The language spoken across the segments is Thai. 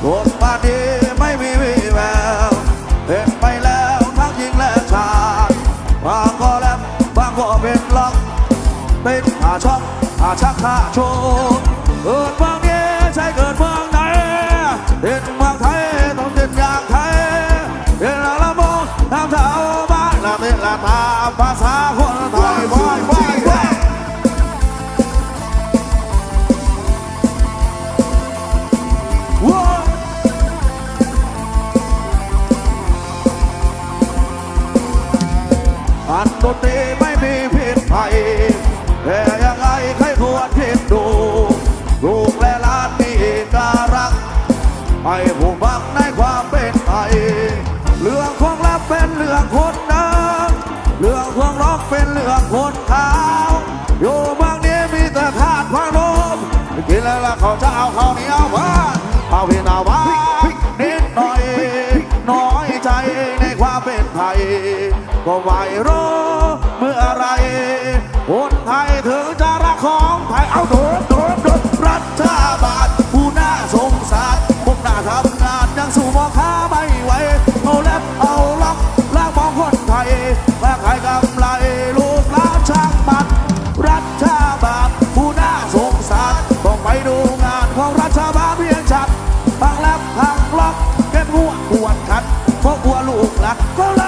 โกรธปาดีไม่มีวีแววเห็นไปแล้วทั้งหญิงและชายบางก็แลบบางก็เป็นล็อเป็นหาช่องหาชักหาชว์เกิดเมืงนี้ใช่เกิดเมืองไนเห็นเมืงไทยต้องเด่นอย่างไทยเห็นละละมอทำเท้าบ้านละเมละตาภาษา อันดนตรีไม่มีผิดภัยแต่ยังไงใครควรคิดดู ลูกและหลานมีเอกลักษณ์ให้ผู้ฟังในความเป็นไทย เรื่องของลับเป็นเรื่องคนเดิมเรื่องของร้องเป็นเรื่องคนขาวอยู่บางนี้มีแต่ธาตุพนมกินแล้วละเขาจะเอาข้าวเหนียวมาเอาพี่นาวานิดหน่อย น้อยใจในความเป็นไทย ก็ไม่รู้เมื่ออะไรคนไทยถึงจะรักของไทยเอาโดดโดดโดดรัฐบาลผู้น่าสงสารพวกน่าทำงานยังสู้พ่อค้าไม่ไหวเอาแลบเอาล็อกลากมองคนไทยว่าใครกำไรลูกหลานช่างมันรัฐบาลผู้น่าสงสารต้องไปดูงานของรัฐบาลเพียงชัดบางแลบทางล็อกเก็บหัวปวดขัดเพราะกลัวลูกหละก็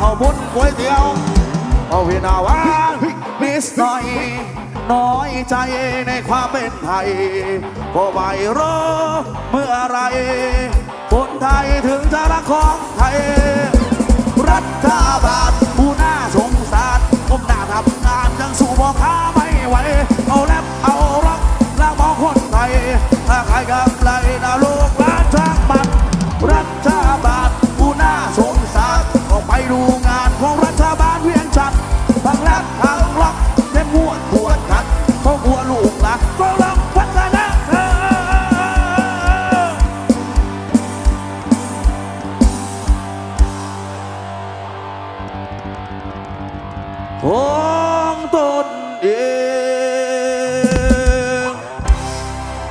ข้าวบุญก๋วยเตี๋ยวเอาพี่นาวานนิดหน่อยน้อยใจในความเป็นไทยก็ไม่รู้เมื่อไร คนไทยถึงจะรักของไทย รัฐบาล ของตนเอง